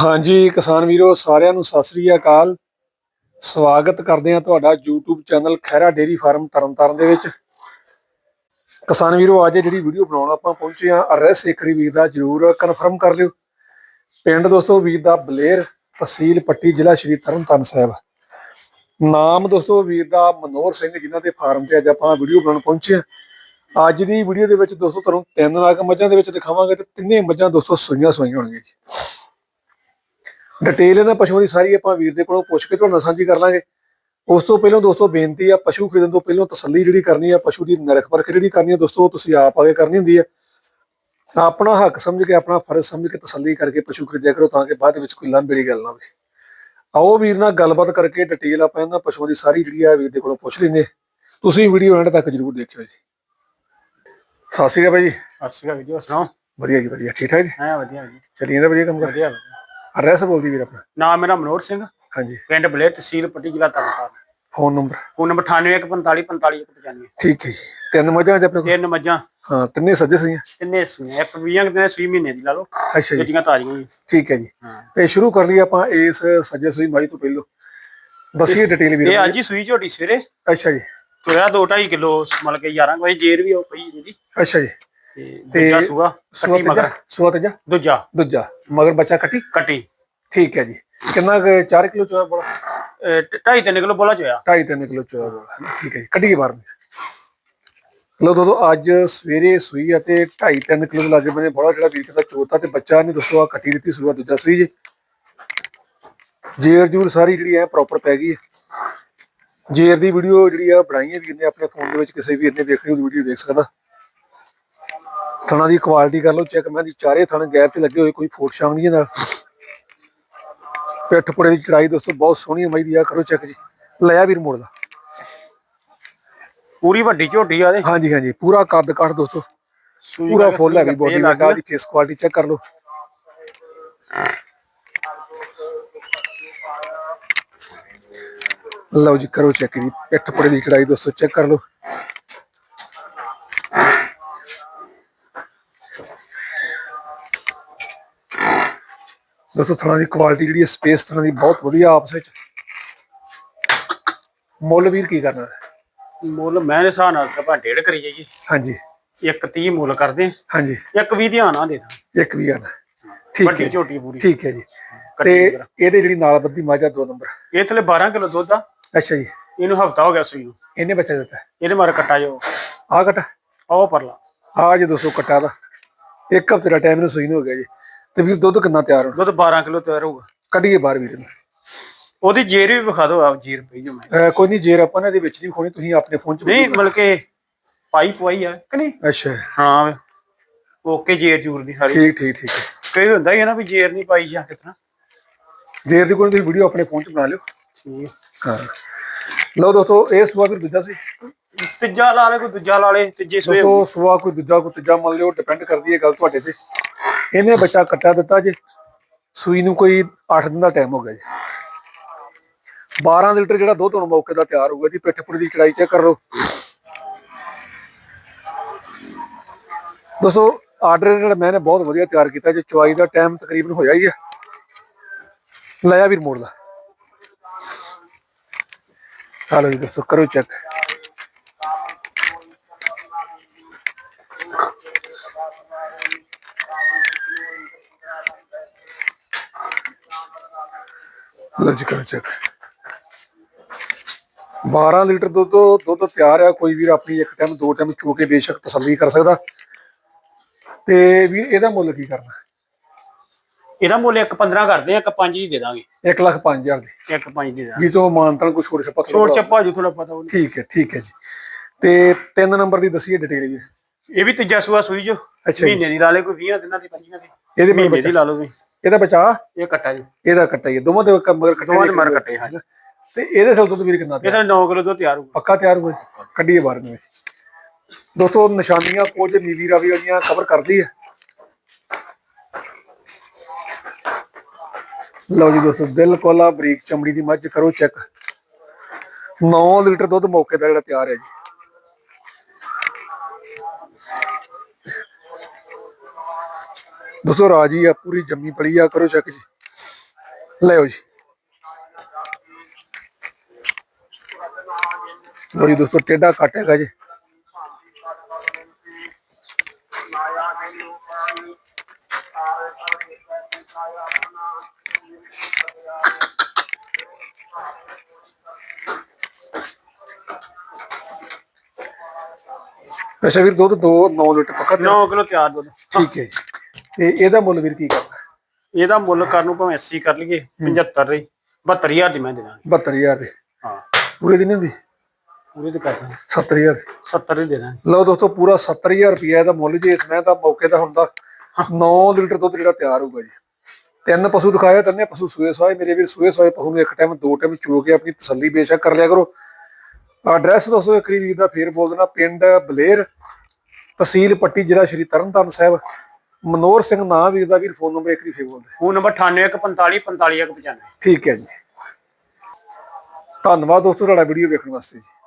ਹਾਂਜੀ, ਕਿਸਾਨ ਵੀਰੋ, ਸਾਰਿਆਂ ਨੂੰ ਸਤਿ ਸ੍ਰੀ ਅਕਾਲ। ਸਵਾਗਤ ਕਰਦੇ ਹਾਂ ਤੁਹਾਡਾ YouTube channel Khaira dairy farm Tarn Taran ਦੇ ਵਿੱਚ। ਕਿਸਾਨ ਵੀਰੋ, ਅੱਜ ਜਿਹੜੀ ਵੀਡੀਓ ਬਣਾਉਣ ਆਪਾਂ ਪਹੁੰਚੇ ਹਾਂ ਐਡਰੈਸ ਏਕਰੀ ਵੀਰ ਦਾ ਜਰੂਰ ਕਨਫਰਮ ਕਰ ਲਿਓ। ਪਿੰਡ ਦੋਸਤੋ, ਵੀਰ ਦਾ ਬਲੇਰ ਤਹਿਸੀਲ ਪੱਟੀ, ਜ਼ਿਲ੍ਹਾ ਸ਼੍ਰੀ ਤਰਨਤਾਰਨ ਸਾਹਿਬ। ਨਾਮ ਦੋਸਤੋ, ਵੀਰ ਦਾ ਮਨੋਹਰ ਸਿੰਘ, ਜਿਨ੍ਹਾਂ ਦੇ ਫਾਰਮ ਤੇ ਅੱਜ ਆਪਾਂ ਵੀਡੀਓ ਬਣਾਉਣ ਪਹੁੰਚੇ ਹਾਂ। ਅੱਜ ਦੀ ਵੀਡੀਓ ਦੇ ਵਿੱਚ ਦੋਸਤੋ, ਤੁਹਾਨੂੰ ਤਿੰਨ ਲੱਖ ਮੱਝਾਂ ਦੇ ਵਿੱਚ ਦਿਖਾਵਾਂਗੇ ਤੇ ਤਿੰਨੇ ਮੱਝਾਂ ਦੋਸਤੋ ਸੂਈਆਂ ਸੂਈਆਂ ਹੋਣਗੀਆਂ ਜੀ। ਡਿਟੇਲ ਇਹਨਾਂ ਪਸ਼ੂਆਂ ਦੀ ਸਾਰੀ ਆਪਾਂ ਵੀਰ ਦੇ ਕੋਲੋਂ ਪੁੱਛ ਕੇ ਤੁਹਾਡੇ ਨਾਲ ਸਾਂਝੀ ਕਰ ਲਾਂਗੇ। ਉਸ ਤੋਂ ਪਹਿਲਾਂ ਦੋਸਤੋ ਬੇਨਤੀ ਆ ਪਸ਼ੂ ਖਰੀਦਣ ਤੋਂ ਪਹਿਲਾਂ ਤਸੱਲੀ ਜਿਹੜੀ ਕਰਨੀ ਆ ਪਸ਼ੂ ਦੀ ਨਰਖ ਪਰਖ ਜਿਹੜੀ ਕਰਨੀ ਆ ਦੋਸਤੋ ਤੁਸੀਂ ਆਪ ਆਗੇ ਕਰਨੀ ਹੁੰਦੀ ਆ। ਤਾਂ ਆਪਣਾ ਹੱਕ ਸਮਝ ਕੇ ਆਪਣਾ ਫਰਜ਼ ਸਮਝ ਕੇ ਤਸੱਲੀ ਕਰਕੇ ਪਸ਼ੂ ਖਰੀਦਿਆ ਕਰੋ ਤਾਂ ਕਿ ਬਾਅਦ ਵਿੱਚ ਕੋਈ ਲੰਬੇੜੀ ਗੱਲ ਨਾ ਹੋਵੇ। ਆਓ ਵੀਰ ਨਾਲ ਗੱਲਬਾਤ ਕਰਕੇ ਡਿਟੇਲ ਆਪਾਂ ਇਹਨਾਂ ਪਸ਼ੂਆਂ ਦੀ ਸਾਰੀ ਜਿਹੜੀ ਆ ਵੀਰ ਦੇ ਕੋਲੋਂ ਪੁੱਛ ਲੈਂਦੇ ਤੁਸੀਂ ਵੀਡੀਓ ਐਂਡ ਤੱਕ ਜਰੂਰ ਦੇਖਿਓ ਜੀ। ਸਤਿ ਸ਼੍ਰੀ ਅਕਾਲ ਭਾਈ ਸਤਿ ਸ਼੍ਰੀ ਅਕਾਲ ਵੀਡੀਓ ਸੁਣਾਓ? ਵਧੀਆ ਜੀ ਵਧੀਆ। ਠੀਕ ਠਾਕ ਜੀ? ਹਾਂ ਵਧੀਆ ਜੀ। ਚੱਲੀ ਜਾਂਦਾ ਵਧੀਆ ਕੰਮ ਕਰ। ਵਧੀਆ। ਐਡਰੈਸ ਬੋਲਦੀ ਵੀਰ ਆਪਣਾ। ਨਾਮ ਮੇਰਾ ਮਨੋਹਰ ਸਿੰਘ। ਹਾਂਜੀ। ਪਿੰਡ ਬਲੇ ਤਹਿਸੀਲ ਪੱਟੀ ਜ਼ਿਲ੍ਹਾ Tarn Taran. Phone number? Phone number 9815455195 ਠੀਕ ਹੈ ਜੀ। ਤਿੰਨ ਮੱਝਾਂ ਚ ਆਪਣੇ ਕੋਲ? ਤਿੰਨ ਮੱਝਾਂ। ਹਾਂ ਤਿੰਨੇ ਸੱਜੇ ਸਹੀਆਂ ਤਿੰਨੇ ਸੂਈਆਂ। ਇੱਕ 20 ਦਿਨਾਂ ਸੂਈ ਮਹੀਨੇ ਦੀ ਲਾ ਲਓ। ਅੱਛਾ ਜੀ। ਜਿਹੜੀਆਂ ਤਾਜ਼ੀਆਂ ਜੀ ਠੀਕ ਹੈ ਜੀ। ਹਾਂ। ਤੇ ਸ਼ੁਰੂ ਕਰ ਲਈ ਆਪਾਂ ਇਸ ਸੱਜੇ ਸੂਈ ਮਾਈ ਤੋਂ ਪਹਿਲੋਂ। ਦੱਸੀਏ ਡਿਟੇਲ ਵੀਰ ਇਹ ਅੱਜ ਹੀ ਸੂਈ ਝੋਟੀ ਸਵੇਰੇ। ਅੱਛਾ ਜੀ। ਤੁਰਿਆ 2.5 ਕਿਲੋ ਮਤਲਬ ਕਿ 11 ਵਜੇ ਜੇਰ ਵੀ ਉਹ ਪਈ ਜਿਹਦੀ ਅੱਛਾ ਜੀ। ਤੇ ਦੂਜਾ ਸੂਆ ਕੱਟੀ ਮਗਰ। ਤੀਜਾ? ਸੂਆ ਤੀਜਾ? ਦੂਜਾ। ਦੂਜਾ। ਮਗਰ ਬੱਚਾ ਕੱਟੀ? ਕੱਟੀ। ਠੀਕ ਹੈ ਜੀ। ਕਿੰਨਾ 4 ਕਿਲੋ ਚੋਆ ਬੋਲਾ? 2.5 3 ਕਿਲੋ ਬੋਲਾ ਚੋਇਆ। 2.5 3 ਕਿਲੋ ਚੋਆ ਬੋਲਾ? ਠੀਕ ਹੈ ਜੀ। ਕੱਢੀਏ ਬਾਹਰ ਲੋ ਦੋਸਤੋ ਅੱਜ ਸਵੇਰੇ ਸੂਈ ਅਤੇ 2.5 3 ਕਿਲੋ ਲਾਗੇ ਬਨੇ ਬੜਾ ਜਿਹੜਾ ਵੀਰ ਦਾ ਚੋਤਾ ਤੇ ਬੱਚਾ ਨੇ ਦੋਸਤੋ ਆ ਕੱਟੀ ਦਿੱਤੀ ਸੂਆ ਦੂਜਾ ਸੂਈ ਜੀ। ਜੇਰ ਜੂਰ ਸਾਰੀ ਜਿਹੜੀ ਹੈ ਪ੍ਰੋਪਰ ਪੈ ਗਈ ਹੈ ਜੇਰ ਦੀ ਵੀਡੀਓ ਜਿਹੜੀ ਆ ਬਣਾਈ ਹੈ ਵੀਰ ਨੇ ਆਪਣੇ ਫੋਨ ਦੇ ਵਿੱਚ ਕਿਸੇ ਵੀਰ ਨੇ ਵੇਖਣੀ ਉਹ ਵੀਡੀਓ ਦੇਖ ਸਕਦਾ। ਥਣਾ ਦੀ ਕੁਆਲਿਟੀ ਕਰ ਲਓ ਚੈੱਕ ਮੈਂ ਦੀ ਚਾਰੇ ਥਣ ਗੈਪ ਤੇ ਲੱਗੇ ਹੋਏ ਕੋਈ ਫੋਟ ਸ਼ਾਮ ਨਹੀਂ ਇਹਦਾ। ਪਿੱਠ ਪੁੜੇ ਦੀ ਚੜਾਈ ਦੋਸਤੋ ਬਹੁਤ ਸੋਹਣੀ ਮਈ ਦੀ ਆ ਕਰੋ ਚੈੱਕ ਜੀ। ਲਿਆ ਵੀਰ ਮੋੜ ਦਾ। ਪੂਰੀ ਵੱਡੀ ਝੋਟੀ ਆ ਦੇ ਹਾਂਜੀ ਹਾਂਜੀ ਪੂਰਾ ਕੱਦ ਕਾਠ ਦੋਸਤੋ। ਪੂਰਾ ਫੁੱਲ ਹੈ ਵੀ ਬੋਡੀ ਗਈ। ਦੀ ਫੇਸ ਕੁਆਲਿਟੀ ਚੈੱਕ ਕਰ ਲਓ। ਲਓ ਜੀ ਕਰੋ ਚੈੱਕ ਜੀ। ਪਿੱਠ ਪੁੜੇ ਦੀ ਚੜਾਈ ਦੋਸਤੋ ਚੈੱਕ ਕਰ ਲਓ। ਦੋਸਤੋ ਥਣਾ ਦੀ ਕੁਆਲਿਟੀ ਜਿਹੜੀ ਹੈ ਸਪੇਸ ਥਣਾ ਦੀ ਬਹੁਤ ਵਧੀਆ ਆਪਸ ਵਿੱਚ। ਮੁੱਲ ਵੀਰ ਕੀ ਕਰਨਾ? ਹੈ? ਮੁੱਲ ਮੈਂ ਦੇ ਹਿਸਾਬ ਨਾਲ ਤਾਂ ਆਪਾਂ ਡੇਢ ਕਰੀਏ ਜੀ ਹਾਂਜੀ। ਇੱਕ 30 ਮੁੱਲ ਕਰਦੇ ਹਾਂ। ਹਾਂਜੀ। ਇੱਕ 20 ਧਿਆਨ ਆ ਦੇ ਦਾਂ। ਇੱਕ ਵੀ ਆਣਾ ਠੀਕ ਹੈ ਵੱਡੀ ਜੀ, ਝੋਟੀ ਪੂਰੀ। ਠੀਕ ਹੈ ਜੀ। ਕੱਟੀ ਤੇ ਵਗੈਰਾ। ਇਹਦੇ ਜਿਹੜੀ ਨਾਲ ਬੱਦੀ ਮਾਜਾ ਦੋ ਨੰਬਰ। ਇਹ ਥਲੇ 12 ਕਿਲੋ ਦੁੱਧ ਆ। ਅੱਛਾ ਜੀ। ਇਹਨੂੰ ਹਫਤਾ ਹੋ ਗਿਆ ਸੂਈ ਨੂੰ। ਇਹਨੇ ਬੱਚਾ ਦਿੱਤਾ। ਇਹਦੇ ਮਾਰੇ ਕੱਟਾ ਜੋ ਆ ਕਟਾ। ਆਓ ਪਰਲਾ। ਆ ਜੇ 200 ਕਟਾ ਦਾ ਇੱਕ ਹਫ਼ਤੇ ਦਾ ਟਾਈਮ ਨੂੰ ਸੂਈ ਨੂੰ ਹੋ ਗਿਆ ਜੀ। ਤੇ ਵੀ ਦੁੱਧ ਕਿੰਨਾ ਤਿਆਰ ਹੋਣਾ? ਦੁੱਧ 12 ਕਿਲੋ ਤਿਆਰ ਹੋਊਗਾ। ਕੱਢੀਏ ਬਾਹਰ ਵੀਰ ਨੂੰ। ਉਹਦੀ ਜੇਰ ਵੀ ਵਿਖਾ ਦਿਓ ਆਪ ਜੇਰ ਪਈ ਜੋ ਮੈਂ। ਅਹ ਕੋਈ ਨਹੀਂ ਜੇਰ ਆਪਾਂ ਨੇ ਇਹਦੇ ਵਿੱਚ ਨਹੀਂ ਖੋਣੀ ਤੁਸੀਂ ਆਪਣੇ ਫੋਨ 'ਚ ਨਹੀਂ ਮਤਲਬ ਕਿ ਪਾਈ ਪਵਾਈ ਆ ਕਿ ਨਹੀਂ? ਅੱਛਾ। ਹਾਂ ਓਕੇ ਜੇਰ ਜੂਰ ਦੀ ਸਾਰੀ। ਠੀਕ ਠੀਕ ਠੀਕ। ਹੈ। ਕਈ ਹੁੰਦਾ ਹੀ ਆ ਨਾ ਵੀ ਜੇਰ ਨਹੀਂ ਪਾਈ ਜਾਂ ਕਿਤਨਾ। ਜੇਰ ਦੀ ਕੋਈ ਤੁਸੀਂ ਵੀਡੀਓ ਆਪਣੇ ਫੋਨ 'ਚ ਬਣਾ ਲਿਓ। ਠੀਕ। ਹਾਂ। ਲਓ ਦੋਸਤੋ ਇਹ ਸੁਆ ਵੀ ਦੂਜਾ ਸੀ। ਤੀਜਾ ਲਾ ਲੈ ਕੋਈ ਦੂਜਾ ਲਾ ਲੈ ਤੀਜੇ ਸੋਏ ਦੋਸਤੋ ਸੁਆ ਕੋਈ ਦੂਜਾ ਕੋਈ ਤੀਜਾ ਮੰਨ ਲਿਓ ਡਿਪੈਂਡ ਕਰਦੀ ਹੈ ਗੱਲ ਤੁਹਾਡੇ ਤੇ। ਇਹਨੇ ਬੱਚਾ ਕੱਟਾ ਦਿੱਤਾ ਜੀ। ਸੂਈ ਨੂੰ ਕੋਈ 8 ਦਿਨ ਦਾ ਟਾਈਮ ਹੋ ਗਿਆ ਜੀ। 12 ਲੀਟਰ ਜਿਹੜਾ ਦੁੱਧ ਹੁਣ ਮੌਕੇ ਦਾ ਤਿਆਰ ਹੋਊਗਾ ਜੀ। ਪਿੱਠ ਦੀ ਚੜਾਈ ਚੈੱਕ ਕਰ ਲਓ। ਦੋਸਤੋ ਆਰਡਰ ਜਿਹੜਾ ਮੈਂ ਨੇ ਬਹੁਤ ਵਧੀਆ ਤਿਆਰ ਕੀਤਾ ਜੀ। ਚੁਆਈ ਦਾ ਟਾਈਮ ਤਕਰੀਬਨ ਹੋਇਆ ਹੀ ਹੈ ਲਿਆ ਵੀਰ ਮੋੜ ਦਾ। ਹਾਲੋ ਜੀ ਦੋਸਤੋ, ਕਰੋ ਚੈੱਕ ਲਓ ਜੀ ਕਰੋ ਚੈੱਕ। 12 ਲੀਟਰ ਦੁੱਧ ਦੁੱਧ ਤਿਆਰ ਆ ਕੋਈ ਵੀਰ ਆਪਣੀ ਇੱਕ ਟਾਈਮ ਦੋ ਟਾਈਮ ਚੋ ਕੇ ਬੇਸ਼ੱਕ ਤਸੱਲੀ ਕਰ ਸਕਦਾ। ਤੇ ਵੀਰ ਇਹਦਾ ਮੁੱਲ ਕੀ ਕਰਨਾ? ਇਹਦਾ ਮੁੱਲ ਇੱਕ 15 ਕਰਦੇ ਆ ਇੱਕ 5 ਹੀ ਦੇ ਦਾਂਗੇ। 1 ਲੱਖ 5000 ਦੀ। ਇੱਕ 5 ਦੇ ਦਾਂਗੇ। ਜੀ ਤੋਂ ਮਾਨਤਨ ਕੋਈ ਛੋਟੇ ਛਪਾ ਛੋਟ ਚੱਪਾ ਜੂ ਥੋੜਾ ਪਤਾ ਉਹਨੂੰ ਠੀਕ ਹੈ ਠੀਕ ਹੈ ਜੀ। ਤੇ ਤਿੰਨ ਨੰਬਰ ਦੀ ਦਸੀਏ ਡਿਟੇਲ ਵੀ ਇਹ ਵੀ ਤੀਜਾ ਸੂਆ ਸੂਈ ਜੋ। ਜੀ। ਮਹੀਨੇ ਦੀ ਲਾ ਲੈ ਕੋਈ 20 ਦਿਨਾਂ ਦੀ 25 ਦੀ। ਇਹਦੇ ਮਹੀਨੇ ਦੀ ਲਾ ਲਓ ਵੀ। ਇਹਦਾ ਬਚਾ ਇਹ ਕੱਟਾ ਜੀ। ਇਹਦਾ ਕੱਟਾ ਹੀ ਹੈ, ਦੋਵਾਂ ਦੇ ਕ- ਮਗਰ ਕੱਟੇ ਦੋਵਾਂ ਦੇ ਮਗਰ ਕੱਟੇ, ਹਾਂਜੀ। ਤੇ ਇਹਦੇ ਸਿਰ ਦੁੱਧ ਵੀਰ ਕਿੰਨਾ ਤਿਆਰ? ਇਹਦਾ 9 ਕਿਲੋ ਦੁੱਧ ਤਿਆਰ ਹੋਊਗਾ। ਪੱਕਾ ਤਿਆਰ ਹੋਏ ਕੱਢੀਏ ਬਾਹਰ ਨੂੰ ਦੋਸਤੋ ਨਿਸ਼ਾਨੀਆਂ ਕੁਝ ਨੀਲੀ ਰਾਵੀ ਵਾਲੀਆਂ ਕਵਰ ਕਰਦੀ ਹੈ ਲਓ ਜੀ ਦੋਸਤੋ ਬਿਲਕੁਲ ਆ ਬਰੀਕ ਚਮੜੀ ਦੀ ਮੱਝ। ਕਰੋ ਚੈੱਕ 9 ਲੀਟਰ ਦੁੱਧ ਮੌਕੇ ਦਾ ਜਿਹੜਾ ਤਿਆਰ ਹੈ ਜੀ। ਦੋਸਤੋ ਰਾਜੀ ਆ ਪੂਰੀ ਜੰਮੀ ਪਲੀ ਆ ਕਰੋ ਚੈੱਕ ਜੀ। ਲਿਓ ਜੀ। ਜੀ ਦੋਸਤੋ ਟੇਡਾ ਕੱਟ ਹੈਗਾ ਜੀ। ਅੱਛਾ ਵੀਰ ਦੁੱਧ 2 9 ਲੀਟਰ ਪੱਕਾ ਦੇਣਾ? 9 ਕਿਲੋ ਤਿਆਰ ਦੁੱਧ। ਠੀਕ ਹੈ ਜੀ। ਤੇ ਇਹਦਾ ਮੁੱਲ ਵੀਰ ਕੀ ਕਰਦਾ ਇਹਦਾ ਮੁੱਲ ਕਰਨ ਨੂੰ ਭਾਵੇਂ 80 ਕਰ ਲਈਏ 75 ਦੀ 72000 ਦੀ ਮੈਂ ਦੇ ਦਾਂਗੇ। 72000 ਦੇ? ਹਾਂ। ਪੂਰੇ ਦੀ? ਨਹੀਂ ਹੁੰਦੀ ਪੂਰੇ ਤੇ ਕਰ ਦਾਂਗੇ। 70000 ਦੀ? 70 ਦੀ ਦੇ ਦਾਂਗੇ। ਲਓ ਦੋਸਤੋ ਪੂਰਾ 70000 ਰੁਪਏ ਇਹਦਾ ਮੁੱਲ ਜੇ ਇਸ ਮੈਂ ਤਾਂ ਮੌਕੇ ਦਾ ਹੁੰਦਾ 9 ਲੀਟਰ ਦੁੱਧ ਜਿਹੜਾ ਤਿਆਰ ਹੋਊਗਾ ਜੀ। ਤਿੰਨ ਪਸ਼ੂ ਦਿਖਾਇਆ ਤਿੰਨੇ ਪਸ਼ੂ ਸੂਏ ਸੋਏ ਮੇਰੇ ਵੀਰ ਸੂਏ ਸੋਏ ਪਸ਼ੂ ਨੂੰ ਇੱਕ ਟਾਈਮ ਦੋ ਟਾਈਮ ਚੋ ਕੇ ਆਪਣੀ ਤਸੱਲੀ ਬੇਸ਼ੱਕ ਕਰ ਲਿਆ ਕਰੋ। ਐਡਰੈਸ ਦੱਸੋ ਇੱਕ ਵੀਰ ਦਾ ਫੇਰ ਬੋਲ ਦੇਣਾ ਪਿੰਡ ਬਲੇਰ ਤਹਿਸੀਲ ਪੱਟੀ ਜ਼ਿਲ੍ਹਾ ਸ਼੍ਰੀ ਤਰਨਤਾਰਨ ਸਾਹਿਬ। ਮਨੋਹਰ ਸਿੰਘ ਨਾਂ ਵੀਰ ਦਾ ਵੀਰ ਫੋਨ ਨੰਬਰ ਇੱਕ ਵਾਰੀ ਫੇਰ ਬੋਲ ਦੇ ਫੋਨ ਨੰਬਰ 9845 45195 ਠੀਕ ਹੈ ਜੀ। ਧੰਨਵਾਦ ਦੋਸਤੋ ਤੁਹਾਡਾ ਵੀਡੀਓ ਵੇਖਣ ਵਾਸਤੇ ਜੀ।